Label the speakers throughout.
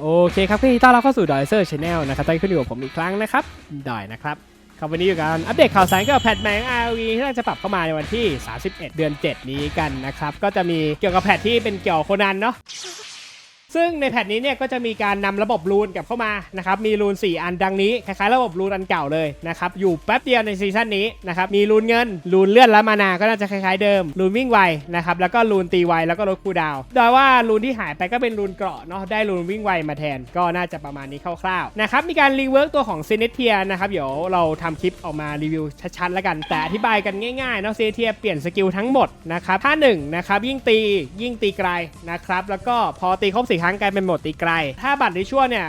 Speaker 1: โอเคครับพี่ต้อนรับเข้าสู่ดอยเซอร์ชาแนลนะครับตอนนี้คุณอยู่กับผมอีกครั้งนะครับดอยนะครับครับวันนี้อยู่กันอัปเดตข่าวสารเกี่ยวกับแพทแมง RV ที่น่าจะปรับเข้ามาในวันที่ 31 เดือน 7 นี้กันนะครับ ก็จะมีเกี่ยวกับแพทที่เป็นเกี่ยวกับโคนันเนาะ ซึ่งในแพทนี้เนี่ยก็จะมีการนำระบบรูนกลับเข้ามานะครับมีรูน 4 อันดังนี้คล้ายๆระบบรูนอันเก่าเลยนะครับอยู่แป๊บเดียวในซีซั่นนี้นะครับมีรูนเงินรูนเลือดและมานาก็น่าจะคล้ายๆเดิมรูนวิ่งไวนะครับแล้วก็รูนตีไวแล้วก็ลดคูดาวโดยว่ารูนที่หายไปก็เป็นรูนเกราะเนาะได้รูนวิ่งไวมาแทนก็น่าจะประมาณนี้คร่าวๆนะครับมีการรีเวิร์กตัวของซีเนเทียนะครับเดี๋ยวเราทำคลิปออกมารีวิวชัดๆแล้วกัน แต่อธิบายกันง่ายๆเนาะซีเนเทียเปลี่ยนสกิลทั้งหมดนะครับท่าหนึ่งนะครับยิ่งตียิ่งตีไกลนะครับแล้วก็พอตีครบสีครั้งกลายเป็นโหมดตีไกล ถ้าบัตรริชัวเนี่ย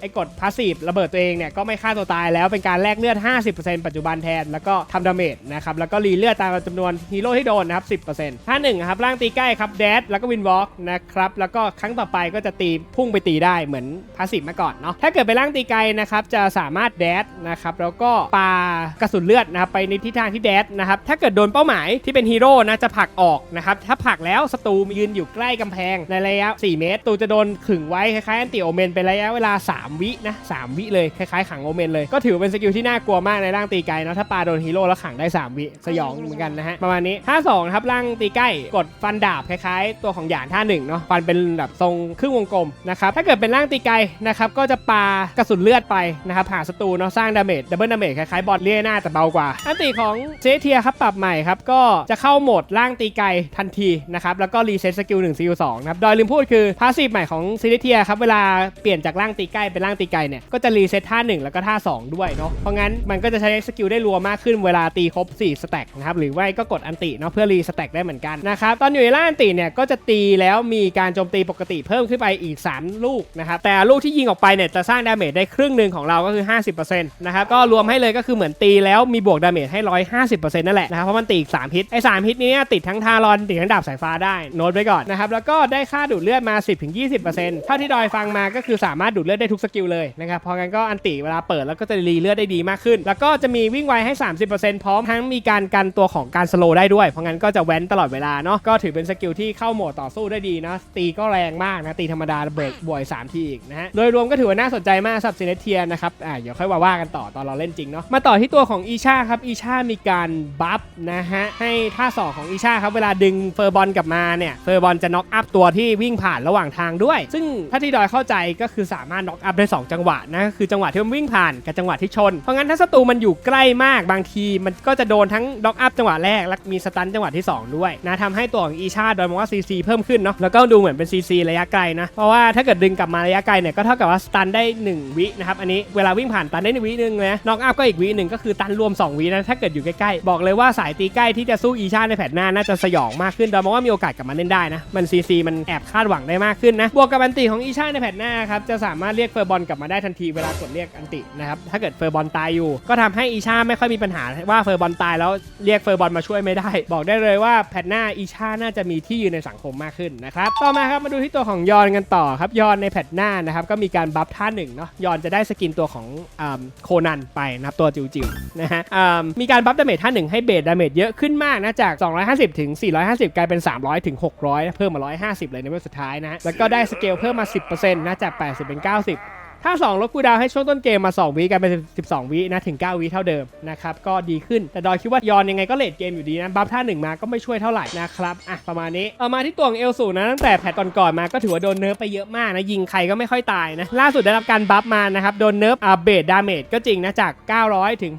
Speaker 1: ไอ้กดพาสซีฟระเบิดตัวเองเนี่ยก็ไม่ฆ่าตัวตายแล้วเป็นการแลกเลือด 50%ปัจจุบันแทน แล้วก็ทำดาเมจนะครับแล้วก็รีเลือดตามจำนวนฮีโร่ที่โดนนะครับ10%ท่าหนึ่งครับร่างตีใกล้ครับแดดแล้วก็วินวอล์กนะครับแล้วก็ครั้งต่อไปก็จะตีพุ่งไปตีได้เหมือนพาสซีฟมาก่อนเนาะถ้าเกิดไปร่างตีไกลนะครับจะสามารถแดดนะครับแล้วก็ปากระสุนเลือดนะครับไปในทิศทางที่แดดนะครับถ้าเกิดโดนเป้าหมายที่เป็นฮีโร่นะจะผลักออกนะครับถ้าผลักแล้วศัตรูยืนอยู่ใกล้กำแพงในระยะ 4 เมตรตูจะโดนขึงไว้คล้ายๆอันติโอเมนเป็นระยะเวลา 3 วินะ3วิเลยคล้ายๆขังโอเมนเลยก็ถือเป็นสกิลที่น่ากลัวมากในร่างตีไกลเนาะถ้าปาโดนฮีโร่แล้วขังได้ 3 วิสยองเหมือนกันนะฮะประมาณนี้ท่าสองครับร่างตีใกล้กดฟันดาบคล้ายๆ ตัวของหยานท่าหนึ่งเนาะฟันเป็นแบบทรงครึ่งวงกลมนะครับถ้าเกิดเป็นร่างตีไกลนะครับก็จะปากระสุนเลือดไปนะครับหาศัตรูเนาะสร้างดาเมจดับเบิลดาเมจคล้ายๆบอลเลียหน้าแต่เบากว่า อันติของเซเทียครับปรับใหม่ครับก็จะเข้าโหมดร่างตีไกลทันทีนะครับแล้วก็รีเซ็ตสกิล1สกิล2นะครับโดยลืมพูดคือพาสซีฟใหม่ของเซเทียครับเวลาเปลี่ยนจากร่างตีใกล้เป็นร่างตีไกลเนี่ยก็จะรีเซ็ตท่า1แล้วก็ท่า 2 ด้วยเนาะเพราะงั้นมันก็จะใช้สกิลได้รัวมากขึ้นเวลาตีครบ4สแต็กนะครับหรือว่าก็กดอันติเนาะเพื่อรีสแต็กได้เหมือนกันนะครับตอนอยู่ในร่างอันติเนี่ยก็จะตีแล้วมีการโจมตีปกติเพิ่มขึ้นไปอีก 3 ลูกนะครับแต่ลูกที่ยิงออกไปเนี่ยจะสร้างดาเมจได้ครึ่งหนึ่งของเราก็คือ 50%นะครับก็รวมให้เลยก็คือเหมือนตีแล้วมีบวกดาเมจให้ 150%นั่นแหละนะครับเพราะมันตีอีก3ฮิตไอ้3ฮิตนี้ติดทั้งทารอนติดทั้งดาบสายฟ้าได้โน้ตไว้ก่อนนะครับแล้วก็ได้ค่าดูดเลือดมา10-20%เท่าที่ดอยฟังมาก็คือสามารถดูดเลือดได้ทุกสกิลเลยนะครับเพราะงั้นก็อันติเวลาเปิดแล้วก็จะรีเลือดได้ดีมากขึ้น แล้วก็จะมีวิ่งไวให้ 30%พร้อมทั้งมีการกันตัวของการสโลว์ได้ด้วย เพราะงั้นก็จะแว้นตลอดเวลาเนาะก็ถือเป็นสกิลที่เข้าโหมดต่อสู้ได้ดีนะตีก็แรงมากนะตีธรรมดาเบิกบวย3ทีอีกนะฮะโดยรวมก็ถือว่าน่าสนใจมากสับซีเนเทียนะครับอ่าเดี๋ยวค่อยว่าว่ากันต่อตอนเราเล่นจริงเนาะมาต่อที่ตัวของอีชาครับอีชามีการบัฟนะฮะให้ท่าสองของอีชาครับเวลาดึงเฟอร์บอลกลับมาเนี่ยเฟอร์บอลจะน็อกอัพตัวที่วิ่งผ่านระหว่างทางด้วย ซึ่งถ้าที่ดอยเข้าใจก็คือสามารถน็อกอัพได้สองจังหวะนะคือจังหวะที่มันวิ่งผ่านกับจังหวะที่ชน เพราะงั้นถ้าศัตรูมันอยู่ใกล้มากบางทีมันก็จะโดนทั้งน็อกอัพจังหวะแรกและมีสตันจังหวะที่ 2 ด้วยนะทำให้ตัวของอีชาโดยมองว่าซีซีเพิ่มขึ้นเนาะแล้วก็ดูเหมือนเป็นซีซีระยะไกลนะเพราะว่าถ้าเกิดดึงกลับมาระยะไกลเนี่ยก็เท่ากับว่าสตันได้ 1 วินะครับอันนี้เวลาวิ่งผ่านตันได้1วิหนึงนะน็อกอัพก็อีกวิหนึ่งก็คือตันรวม 2 วินะถ้าเกิดอยู่ใกล้ๆบอกเลยว่าสายตีใกล้ที่จะสู้อีชาในแผนหน้าน่าจะสยองมากขึ้นโดยมองว่ามีโอกาสกลับมาเล่นได้นะมันซีซีมันแอบคาดหวังได้มากขึ้นนะบวกกับอันติของอีชาในแผ่นหน้าครับจะสามารถเรียกเฟอร์บอลกลับมาได้ทันทีเวลากดเรียกอันตินะครับถ้าเกิดเฟอร์บอลตายอยู่ ก็ทำให้อีชาไม่ค่อยมีปัญหาว่าเฟอร์บอลตายแล้วเรียกเฟอร์บอลมาช่วยไม่ได้ บอกได้เลยว่าแพทหน้าอีชาน่าจะมีที่ยืนในสังคมมากขึ้นนะครับต่อมาครับมาดูที่ตัวของยอนกันต่อครับยอนในแพทหน้านะครับก็มีการบัฟท่าหนึ่งเนาะยอนจะได้สกินตัวของอโคนันไปนะครับตัวจิ๋วๆนะฮะอ่ามีการบัฟดาเมจท่าหนึ่งให้เบสดาเมจเยอะขึ้นมากนะจาก 250 ถึง 450 กลายเป็น 300 ถึง 600 เพิ่มมา 150 เลยในเวลสุดท้ายนะฮะแล้วก็ได้สเกลเพิ่มมา 10%นะจาก 80 เป็น 90 ถ้า 2ลดคูดาวให้ช่วงต้นเกมมา 2 วิกลายเป็น 12 วินะถึง 9 วิเท่าเดิมนะครับก็ดีขึ้นแต่ดอยคิดว่ายอนยังไงก็เลทเกมอยู่ดีนะบัฟท่าหนึ่งมาก็ไม่ช่วยเท่าไหร่นะครับอะประมาณนี้เอามาที่ตัวของเอลสูนะตั้งแต่แพทก่อนๆมาก็ถือว่าโดนเนิร์ฟไปเยอะมากนะยิงใครก็ไม่ค่อยตายนะล่าสุดได้รับการบัฟมานะครับโดนเนิร์ฟอ่าเบสดาเมจก็จริงนะจาก 900 ถึง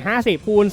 Speaker 1: 1450 คูณ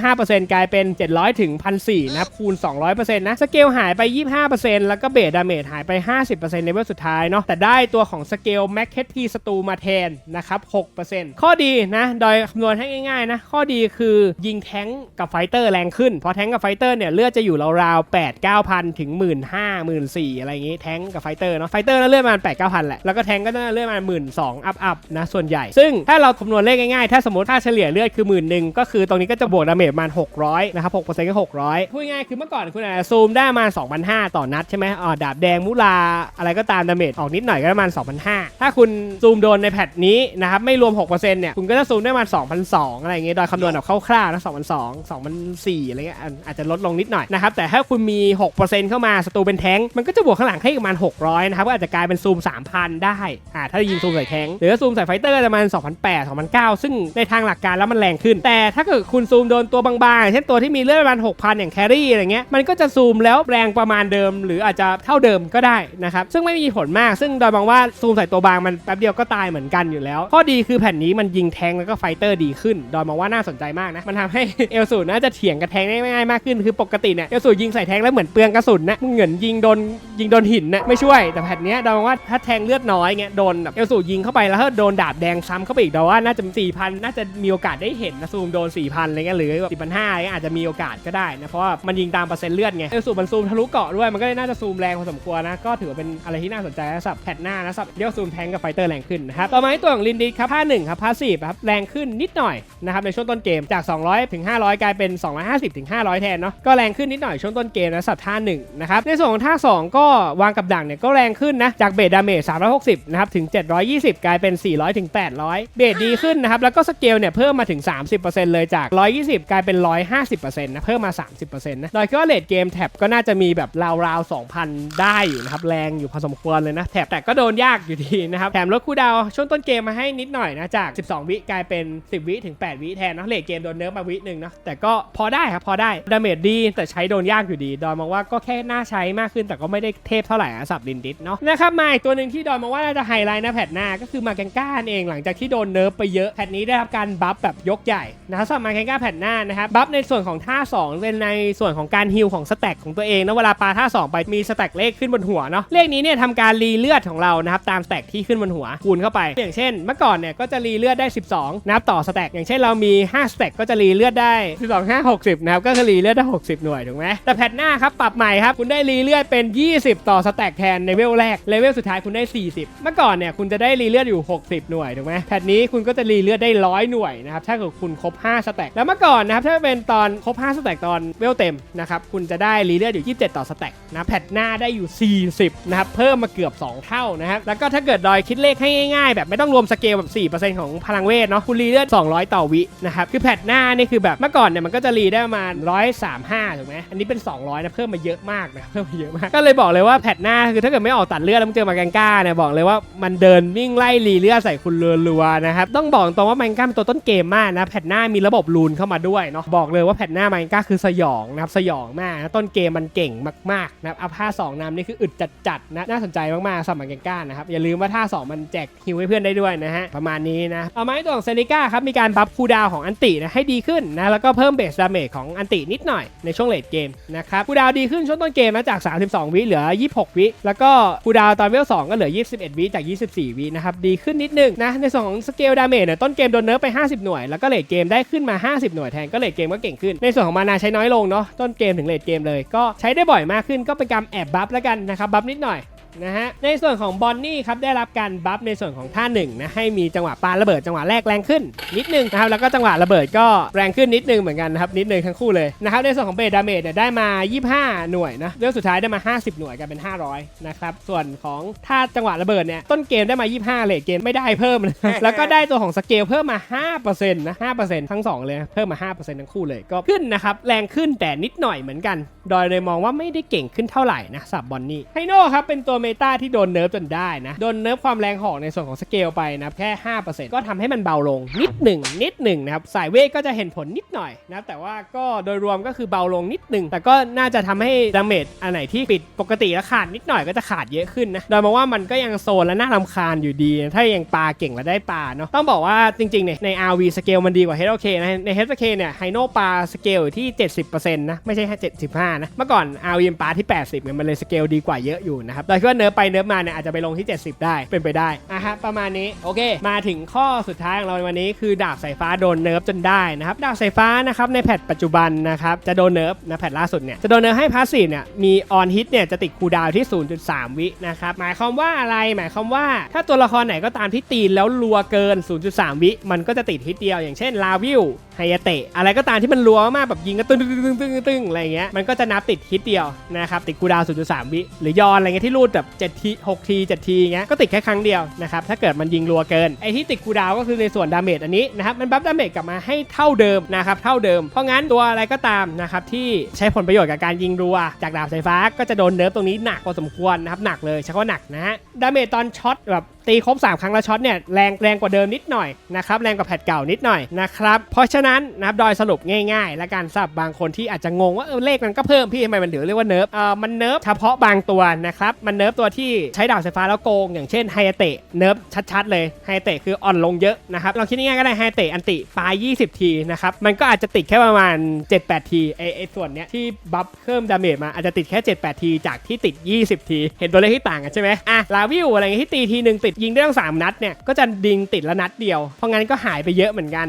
Speaker 1: 225%กลายเป็น 700 ถึง 1,400นะครับคูณ 200%นะสเกลหายไป 25%แล้วก็เบสดาเมจหายไป 50%ในเวลสุดท้ายเนาะแต่ได้ตัวของสเกลแม็กเคทพีสตูมาแทนนะครับ6%ข้อดีนะโดยคำนวณให้ง่ายๆนะข้อดีคือยิงแท้งกับไฟเตอร์แรงขึ้น เพราะแท้งกับไฟเตอร์เนี่ยเลือดจะอยู่ราวๆ8 9 0 0 0 ถึง 1 5 0 0 0 4 0อะไรอย่างงี้แท้งกับไฟเตอร์เนาะไฟเตอร์น่าเลือดประมาณ8 9 0 0 0แหละแล้วก็แท้งก็น่าเลือดประมาณ1 2 0 0 0อัพอัพนะส่วนใหญ่ ซึ่งถ้าเราคำนวณเลขง่ายๆ ถ้าสมมติค่าเฉลี่ยเลือดคือหมื่นหนึ่งก็คือตรงนี้ก็จะบวกดาเมจประมาณ600นะครับ6%ก็600พูดง่ายคือเมื่อก่อนคุณอาจจะซูมได้มา2,500 ต่อนัดใช่ไหมอ๋อดาบแดงมุลาอะไรก็ตามดาเมจออกนิดหน่อยก็ประมาณ2,500ถ้าคุณซูมโดนนในแพทนี้นะครับไม่รวม 6%เนี่ยคุณก็จะซูมได้ประมาณ2,002อะไรอย่างเงี้ยโดยคำนวณแบบคร่าวๆนะ2,002 2,004อะไรเงี้ยอาจจะลดลงนิดหน่อยนะครับแต่ถ้าคุณมี 6%เข้ามาสตูเป็นแท้งมันก็จะบวกข้างหลังให้ประมาณ 600นะครับก็อาจจะกลายเป็นซูม 3,000 ได้อ่าถ้ายิงซูมใส่แท้งหรือซูมใส่ไฟเตอร์จะประมาณ2,008 2,009 ซึ่งในทางหลักการแล้วมันแรงขึ้น แต่ถ้าเกิดคุณซูมโดนตัวบางๆเช่นตัวที่มีเลือดประมาณ6,000 อย่างแครี่อะไรเงี้ยมันก็จะซูมแล้วแรงประมาณเดิม หรืออาจจะเท่าเดิมก็ได้นะครับซึ่งไม่มีผลมาก ซึ่งโดยมองว่าซูมใส่ตัวบางมันแป๊บเดียวก็ตายเหมือนกันอยู่แล้ว ข้อดีคือแผ่นนี้มันยิงแทงแล้วก็ไฟเตอร์ดีขึ้นโดยมองว่าน่าสนใจมากนะ มันทำให้เอลสูน่าจะเถียงกับแทงได้ง่ายมากขึ้น คือปกติเนี่ยเอลสูยิงใส่แทงแล้วเหมือนเปลืองกระสุนนะมึงเหมือนยิงโดนยิงโดนหินนะไม่ช่วย แต่แผ่นนี้ยโดยมองว่าถ้าแทงเลือดน้อยเงี้ยโดนแบบเอลสูยิงเข้าไปแล้วถ้าโดนดาบแดงซ้ำเข้าไปอีกเดาว่าน่าจะสี่พันน่าจะมีโอกาสได้เห็นนะซูมโดน4 0 0 0อะไรเงี้ยหรือแบบสี่พันห้าอาจจะมีโอกาสก็ได้นะเพราะว่ามันยิงตามเปอร์เซ็นต์เลือดไงเอลสูมันซูมทะลุเกาะด้วยมันก็เลยน่าจะซูมแรงพอสมควรนะก็ถือเป็นอะไรที่น่าสนใจนะสำหรับแพทหน้านะสำหรับเรียกว่าซูมแทงกับไฟเตอร์แรงขึ้นนะครับต่อมาที่ตัวของลินดิสครับผ้าหนึ่งครับพาสซีฟครับแรงขึ้นนิดหน่อยนะครับในช่วงต้นเกมจาก 200 ถึง 500 กลายเป็น 250 ถึง 500 แทนเนาะก็แรงขึ้นนิดหน่อยช่วงต้นเกมนะสับท่าหนึ่งนะครับในส่วนของท่า 2 ก็วางกับดักเนี่ยก็แรงขึ้นนะจากเบสดาเมจ360นะครับถึง 720 กลายเป็น 400 ถึง 800 เบสดีขึ้นนะครับแล้วก็สเกลเนี่ยเพิ่มมาถึง 30%เลยจาก 120 กลายเป็น 150%นะเพิ่มมา 30%นะโดยคิดว่าเลดเกมแท็บก็น่าจะมีแบบราวๆ2,000 ได้อยู่นะครับแรงอยู่พอสมควรเลยนะแท็บแต่ก็โดนยากอยู่ดีนะครับแถมลดคูลดาวช่วงต้นเกมมาให้นิดหน่อยนะจาก 12 วิกลายเป็น 10 วิถึง 8 วิแทนเนาะเลดเกมโดนเนิร์ฟมาวิหนึ่งเนาะแต่ก็พอได้ครับพอได้ดาเมจดีแต่ใช้โดนยากอยู่ดีดอยมองว่าก็แค่น่าใช้มากขึ้นแต่ก็ไม่ได้เทพเท่าไหร่อะสับลินดิสเนาะนะครับมาอีกตัวหนึ่งที่ดอยมองว่าน่าจะไฮไลท์นะแพทหน้าก็คือมาแกงก้าเองหลังจากที่โดนเนิร์ฟไปเยอะแพทนี้ได้รับการบัฟแบบยกใหญ่นะครับสำหรับมาแกงก้าแพทหน้านะครับบัฟในส่วนของท่า2เป็นในส่วนของการฮิลของสแต็กของตัวเองนะเวลาปาท่า 2 ไปมีสแต็กเลขขึ้นบนหัวเนาะเลขนี้เนี่ยทำการรีเลือดของเรานะครับตามสแต็กที่ขึ้นบนหัวคูณเข้าไปอย่างเช่น เมื่อก่อนเนี่ยก็จะรีเลือดได้ 12 นับต่อสแต็กอย่างเช่นเรามี 5 สแต็กก็จะรีเลือดได้ 12 5 60 นะครับ ก็คือรีเลือดได้ 60 หน่วยถูกไหมแต่แพทหน้าครับปรับใหม่ครับคุณได้รีเลือดเป็น 20 ต่อสแต็กแทนในเวลแรกเลเวลสุดท้ายคุณได้ 40 เมื่อก่อนเนี่ยคุณจะได้รีเลือดอยู่ 60 หน่วยถูกไหมแพทนี้คุณก็จะรีเลือดได้ 100 หน่วยนะครับถ้าเกิดคุณครบ 5 สแต็กแล้วเมื่อก่อนนะครับถ้าเป็นตอนครบ 5 สแต็กตอนเวลเต็มนะครับคุณจะได้รีเลือดอยู่ 27 ต่อสแต็กนะแพทหน้าได้อยู่ 40นะครับเพิ่มมาเกือบ 2 เท่านะครับแล้วก็ถ้าเกิดดอยคิดเลขให้ง่ายๆ แบบไม่ต้องรวมสเกลแบบ 4%ของพลังเวทเนาะคุณรีเลือด 200 ต่อวินะครับ คือแพทหน้านี่คือแบบเมื่อก่อนเนี่ยมันก็จะรีได้ประมาณ 135 ถูกไหมอันนี้เป็น 200 นะเพิ่มมาเยอะมากนะเพิ่มมาเยอะมาก ก็เลยบอกเลยว่าแพทหน้าคือถ้าเกิดไม่ออกตัดเลือดแล้วมึงเจอมาแกงก้าเนี่ยบอกเลยว่ามันเดินวิ่งไล่รีเลือดใส่คุณรัวๆนะครับต้องบอกตรงว่าแมงก้าเป็นตัวต้นเกมมากนะแพทหน้ามีระบบรูนเข้ามาด้วยเนาะบอกเลยว่าแพทหน้าแมงก้าคือสยองนะครับสยองมากนะต้นเกมมันเก่งมากๆนะครับเอาผ้า2นำนี่คืออึดจัดๆนะน่าสนใจมากๆสำหรับแมงก้านะครับอย่าลืมว่าท่าสองมันแจกฮิวให้เพื่อนได้ด้วยนะฮะ ประมาณนี้นะ เอาไม้ตัวของเซนิก้าครับ มีการบัฟคูดาวของอันตินะให้ดีขึ้นนะ แล้วก็เพิ่มเบสดาเมจของอันตินิดหน่อยในช่วงเลดเกมนะครับคูดาวดีขึ้นช่วงต้นเกมนะจาก 32 วิเหลือ 26 วิ แล้วก็คูดาวตอนเวล2ก็เหลือ 21 วิจาก 24 วินะครับดีขึ้นนิดนึงนะในส่วนของสเกลดาเมจเนี่ยต้นเกมโดนเนิร์ฟไป 50 หน่วย แล้วก็เลดเกมได้ขึ้นมา 50 หน่วยแทนก็เลดเกมก็เก่งขึ้น ในส่วนของมานาใช้น้อยลงเนาะต้นเกมถึงเลดเกมเลย ก็ใช้ได้บ่อยมากขึ้นก็เป็นการแอบบัฟแล้วกันนะครับบัฟนิดหน่อย นะฮะในส่วนของบอนนี่ครับได้รับการบัฟในส่วนของท่าหนึ่งนะให้มีจังหวะปาระเบิดจังหวะแรกแรงขึ้นนิดนึงนะครับแล้วก็จังหวะระเบิดก็แรงขึ้นนิดนึงเหมือนกันนะครับนิดนึงทั้งคู่เลยนะครับในส่วนของเบสดาเมจเนี่ยได้มา 25 หน่วยนะเรื่องสุดท้ายได้มา 50 หน่วยกลายเป็น 500นะครับส่วนของท่าจังหวะระเบิดเนี่ยต้นเกมได้มา 25 เลทเกมไม่ได้เพิ่มเลยแล้วก็ได้ตัวของสเกลเพิ่มมา 5%นะ5%ทั้งสองเลยนะเพิ่มมา 5%ทั้งคู่เลยก็ขึ้นนะครับแรงขึ้นแต่นิดหน่อยเหมือนกัน โดยเลยมองว่าไม่ได้เก่งขึ้นเท่าไหร่นะสับบอนนี่ไฮโน่ครับเป็นตัวเมตาที่โดนเนิร์ฟจนได้นะ โดนเนิร์ฟความแรงหอกในส่วนของสเกลไปนะแค่ 5%ก็ทำให้มันเบาลงนิดหนึ่งนิดหนึ่งนะครับสายเวทก็จะเห็นผลนิดหน่อยนะแต่ว่าก็โดยรวมก็คือเบาลงนิดหนึ่งแต่ก็น่าจะทำให้ดาเมจอันไหนที่ปิดปกติแล้วขาดนิดหน่อยก็จะขาดเยอะขึ้นนะโดยมองว่ามันก็ยังโซนและน่ารำคาญอยู่ดี ถ้ายังปลาเก่งและได้ปลาเนาะต้องบอกว่าจริงๆเนี่ยใน RV สเกลมันดีกว่า HOK นะใน HOK เนี่ยไฮโนปลาสเกลอยู่ที่ 70%นะไม่ใช่75นะเมื่อก่อน RV ปลาที่ 80เนี่ยมันเลยสเกลดีกว่าเยอะอยู่นะครับแต่คิดว่าเนิร์ฟไปเนิร์ฟมาเนี่ยอาจจะไปลงที่ 70 ได้เป็นไปได้อะฮะประมาณนี้โอเค มาถึงข้อสุดท้ายของเราในวันนี้คือดาบสายฟ้าโดนเนิร์ฟจนได้นะครับดาบสายฟ้านะครับในแพทปัจจุบันนะครับจะโดนเนิร์ฟนะแพทล่าสุดเนี่ยจะโดนเนิร์ฟให้พาสซีฟเนี่ยมีออนฮิตเนี่ยจะติดคูดาวน์ที่ 0.3 วินะครับหมายความว่าอะไรหมายความว่า ถ้าตัวละครไหนก็ตามที่ตีนแล้วรัวเกิน 0.3 วิมันก็จะติดฮิตเดียว อย่างเช่นลาวิลไฮยาเตะอะไรก็ตามที่มันรัวมากแบบยิงก็ตึ้งตึ้งตึ้งตึ้งตึ้งอะไรเงี้ยมันก็จะนับติดฮิตเดียวนะครับติดคูดาว 0.3 วิหรือยอนอะไรเงี้ยที่รูดแบบ7ที6ที7ทีอย่างเงี้ยก็ติดแค่ครั้งเดียวนะครับถ้าเกิดมันยิงรัวเกินไอที่ติดคูดาวก็คือในส่วนดาเมจอันนี้นะครับมันบัฟดาเมจกลับมาให้เท่าเดิมนะครับเท่าเดิมเพราะงั้นตัวอะไรก็ตามนะครับที่ใช้ผลประโยชน์กับการยิงรัว จากดาบสายฟ้าก็จะโดนเนิร์ฟตรงนี้หนักพอสมควรนะครับหนักเลยใช้คำว่าหนักนะฮะดาเมจตอนช็อตแบบ ตีครบ 3 ครั้งแล้วช็อตเนี่ยแรงแรงกว่าเดิมนิดหน่อยนะครับแรงกว่าแพทเก่านิดหน่อยนะครับเพราะฉะนั้นนะครับดอยสรุปง่ายๆ และการสับบางคนที่อาจจะงงว่าเออเลขมันก็เพิ่มพี่ทำไมมันถึงเรียกว่าเนิร์ฟเออมันเนิร์ฟเฉพาะบางตัวนะครับมันเนิร์ฟตัวที่ใช้ดาบสายฟ้าแล้วโกง อย่างเช่นไฮเตะเนิร์ฟชัดๆเลยไฮเตะคืออ่อนลงเยอะนะครับเราคิดง่ายๆก็ได้ไฮเตะอันติปลาย20 ทีนะครับมันก็อาจจะติดแค่ประมาณ 7-8 ทีไอไอส่วนเนี้ยที่บัฟเพิ่มดาเมจมาอาจจะติดแค่ 7-8 ที จากที่ติด 20 ที เห็นตัวเลขที่ต่างกันใช่ไหมอะลาวิวอะไรเงี้ยที่ตีทีหนึ่งติดยิงได้ตั้งสามนัดเนี่ยก็จะดิงติดละนัดเดียว เพราะงั้นก็หายไปเยอะเหมือนกัน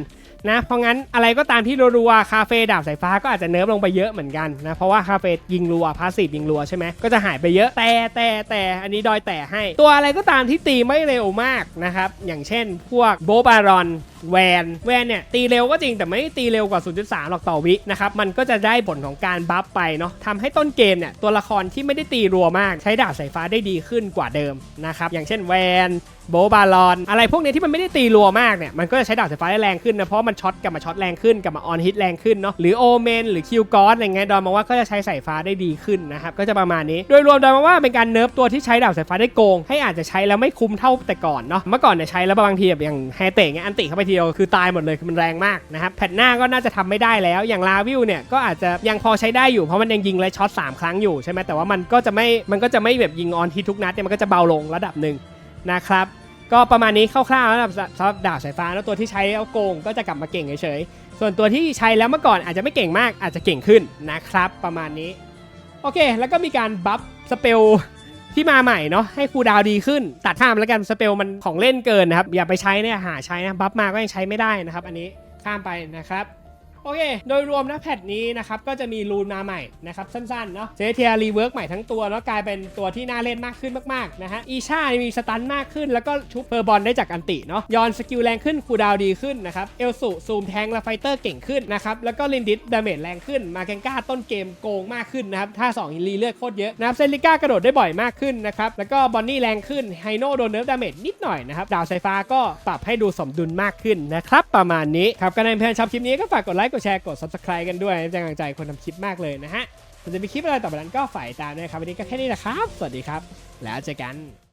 Speaker 1: นะเพราะงั้นอะไรก็ตามที่รัวๆคาเฟ่ดาบสายฟ้าก็อาจจะเนิร์ฟลงไปเยอะเหมือนกันนะเพราะว่าคาเฟ่ยิงรัวพาสซีฟยิงรัวใช่ไหมก็จะหายไปเยอะแต่แต่แต่อันนี้ดอยแต่ให้ ตัวอะไรก็ตามที่ตีไม่เร็วมากนะครับอย่างเช่น พวกโบบารอนแวนแวนเนี่ยตีเร็วก็จริงแต่ไม่ตีเร็วกว่า 0.3 หรอกต่อวินะครับมันก็จะได้ผลของการบัฟไปเนาะทำให้ต้นเกมเนี่ยตัวละครที่ไม่ได้ตีรัวมาก ใช้ดาบสายฟ้าได้ดีขึ้นกว่าเดิมนะครับอย่างเช่นแวนโบบาลอน อะไรพวกนี้ที่มันไม่ได้ตีรัวมากเนี่ยมันก็จะใช้ดาบสายฟ้าได้แรงขึ้นนะเพราะมันช็อตกลับมาช็อตแรงขึ้นกลับมาออนฮิตแรงขึ้นเนาะหรือโอเมนหรือคิวกอสอะไรเงี้ยดอนมองว่าก็จะใช้สายฟ้าได้ดีขึ้นนะครับก็จะประมาณนี้โดยรวมดอนมองว่าเป็นการเนิร์ฟตัวที่ใช้ดาบสายฟ้าได้โกงให้อาจจะใช้แล้วไม่คุ้มเท่าแต่ก่อนเนาะเมื่อก่อนเนี่ยใช้แล้วบางทีแบบอย่างไฮเตะเงี้ยอันติเข้าไปทีเดียวคือตายหมดเลยคือมันแรงมากนะครับแพทหน้าก็น่าจะทำไม่ได้แล้วอย่างลาวิวเนี่ยก็อาจจะยังพอใช้ได้อยู่เพราะมันยังยิงและช็อต3ครั้งอยู่ใช่ไหมแต่ว่ามันก็จะไม่มันก็จะไม่แบบยิงออนทีทุกนัดเนี่ยมันก็จะเบาลงระดับหนึ่งนะครับก็ประมาณนี้คร่าวๆสำหรับสำหรับดาบสายฟ้าแล้วตัวที่ใช้แล้วโกงก็จะกลับมาเก่งเฉยๆส่วนตัวที่ใช้แล้วเมื่อก่อนอาจจะไม่เก่งมากอาจจะเก่งขึ้นนะครับประมาณนี้โอเค แล้วก็มีการบัฟสเปล ที่มาใหม่เนาะให้คูดาวดีขึ้น ตัดข้ามแล้วกันสเปลมันของเล่นเกินนะครับอย่าไปใช้เนี่ยหาใช้นะบัฟมาก็ยังใช้ไม่ได้นะครับ อันนี้ข้ามไปนะครับ โอเค โดยรวมนะแพทนี้นะครับก็จะมีรูนมาใหม่นะครับสั้นๆเนาะเซเทียรีเวิร์กใหม่ทั้งตัวแล้วกลายเป็นตัวที่น่าเล่นมากขึ้นมากๆนะฮะอีชามีสตันมากขึ้น แล้วก็ชุบเพอร์บอลได้จากอันติเนาะยอนสกิลแรงขึ้นคูดาวดีขึ้นนะครับเอลสุซูมแทงและไฟเตอร์เก่งขึ้นนะครับแล้วก็ลินดิสดาเมจแรงขึ้นมาเกงก้าต้นเกมโกงมากขึ้นนะครับถ้า2รีเลือดโคตรเยอะนะครับเซนลิก้ากระโดดได้บ่อยมากขึ้นนะครับแล้วก็บอนนี่แรงขึ้นไฮโน่โดนเนิร์ฟดาเมจนิดหน่อยนะครับดาวไฟฟ้าก็ปรับให้ดูสมดุลมากขึ้นนะครับประมาณนี้ครับก็ในเพื่อนชอบคลิปนี้ก็ฝากกดไลค์กดแชร์กด subscribe กันด้วยเป็นกำลังใจคนทำคลิปมากเลยนะฮะส่วนจะมีคลิปอะไรต่อไปนั้นก็ฝ่ายตามด้ครับวันนี้ก็แค่นี้แหละครับ สวัสดีครับ แล้วเจอกัน